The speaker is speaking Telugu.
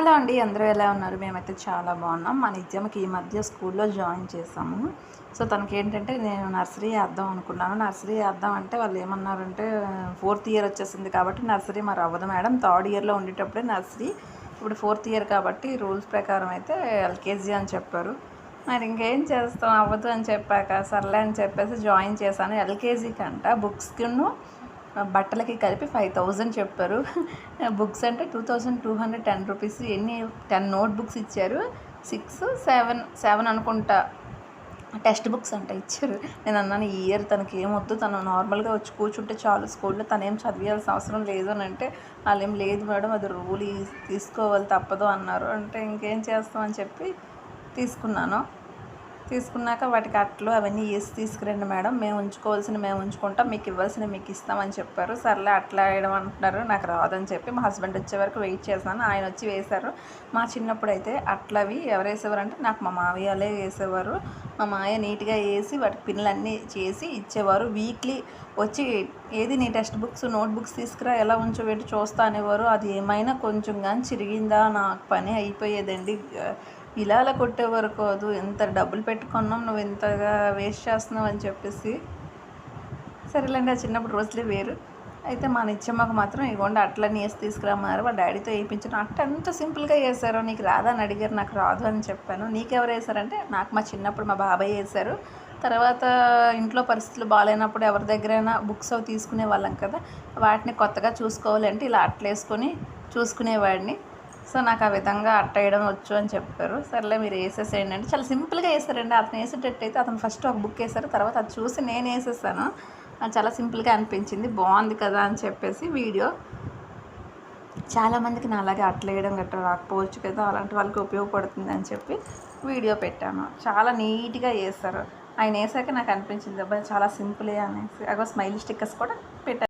హలో అండి అందరూ ఎలా ఉన్నారు? మేమైతే చాలా బాగున్నాం. మా నిత్యమకి ఈ మధ్య స్కూల్లో జాయిన్ చేసాము సో తనకి ఏంటంటే నేను నర్సరీ వేద్దాం అనుకున్నాను. నర్సరీ వేద్దాం అంటే వాళ్ళు ఏమన్నారంటే ఫోర్త్ ఇయర్ వచ్చేసింది కాబట్టి నర్సరీ మరి అవ్వదు మేడం. థర్డ్ ఇయర్లో ఉండేటప్పుడే నర్సరీ. ఇప్పుడు ఫోర్త్ ఇయర్ కాబట్టి రూల్స్ ప్రకారం అయితే ఎల్కేజీ అని చెప్పారు. మరి ఇంకేం చేస్తాం? అవ్వదు అని చెప్పాక సర్లే అని చెప్పేసి జాయిన్ చేశాను ఎల్కేజీ కంట. బుక్స్కిను బట్టలకి కలిపి ఫైవ్ థౌజండ్ చెప్పారు. బుక్స్ అంటే two thousand two hundred ten rupees ఎన్ని టెన్ నోట్ బుక్స్ ఇచ్చారు. సిక్స్ సెవెన్ సెవెన్ అనుకుంటా టెక్స్ట్ బుక్స్ అంటే ఇచ్చారు. నేను అన్నాను ఈ ఇయర్ తనకి ఏమొద్దు తను నార్మల్గా వచ్చి కూర్చుంటే చాలు స్కూల్లో తను ఏం చదివాల్సిన అవసరం లేదు అని అంటే వాళ్ళు ఏం లేదు మేడం అది రూల్ తీసుకోవాలి తప్పదు అన్నారు. అంటే ఇంకేం చేస్తామని చెప్పి తీసుకున్నాను. తీసుకున్నాక వాటికి అట్లు అవన్నీ వేసి తీసుకురండి మేడం. మేము ఉంచుకోవాల్సిన మేము ఉంచుకుంటాం. మీకు ఇవ్వాల్సిన మీకు ఇస్తామని చెప్పారు. సర్లే అట్లా వేయడం అంటున్నారు. నాకు రాదని చెప్పి మా హస్బెండ్ వచ్చే వరకు వెయిట్ చేశాను ఆయన వచ్చి వేశారు. మా చిన్నప్పుడు అయితే అట్లవి ఎవరు వేసేవారు అంటే నాకు మా మావయ్యలే వేసేవారు. మా మాయ నీట్గా వేసి వాటి పిన్నులన్నీ చేసి ఇచ్చేవారు. వీక్లీ వచ్చి ఏది నీ టెక్స్ట్ బుక్స్ నోట్ బుక్స్ తీసుకురా ఎలా ఉంచోబెట్టి చూస్తా అనేవారు. అది ఏమైనా కొంచెం కానీ చిరిగిందా? నాకు పని అయిపోయేదండి. ఇలా అలా కొట్టేవారు కాదు ఎంత డబ్బులు పెట్టుకున్నాం నువ్వు ఇంతగా వేస్ట్ చేస్తున్నావు అని చెప్పేసి. సరేలేండి ఆ చిన్నప్పుడు రోజులే వేరు. అయితే మా నిత్యమ్మకు మాత్రం ఇగోండి అట్లని వేసి తీసుకురమ్మన్నారు వాళ్ళ డాడీతో వేయించడం అట్ట ఎంత సింపుల్గా వేసారో నీకు రాదా అని అడిగారు నాకు రాదు అని చెప్పాను. నీకెవరు వేశారంటే నాకు మా చిన్నప్పుడు మా బాబాయ్ వేశారు. తర్వాత ఇంట్లో పరిస్థితులు బాగాలేనప్పుడు ఎవరి దగ్గరైనా బుక్స్ అవి తీసుకునే వాళ్ళం కదా వాటిని కొత్తగా చూసుకోవాలంటే ఇలా అట్లేసుకొని చూసుకునేవాడిని. సో నాకు ఆ విధంగా అట్ట వేయడం వచ్చు అని చెప్పారు. సర్లే మీరు వేసేసేయండి అంటే చాలా సింపుల్గా వేసారండి. అతను వేసేటట్టు అయితే అతను ఫస్ట్ ఒక బుక్ వేసారు తర్వాత అది చూసి నేను వేసేసాను. చాలా సింపుల్గా అనిపించింది బాగుంది కదా అని చెప్పేసి వీడియో. చాలామందికి నా అలాగే అట్లా వేయడం గట్రా రాకపోవచ్చు కదా అలాంటి వాళ్ళకి ఉపయోగపడుతుంది అని చెప్పి వీడియో పెట్టాను. చాలా నీట్గా వేస్తారు ఆయన వేసాక నాకు అనిపించింది అబ్బాయి చాలా సింపులే అనేసి. అగో స్మైల్ స్టిక్కర్స్ కూడా పెట్టాను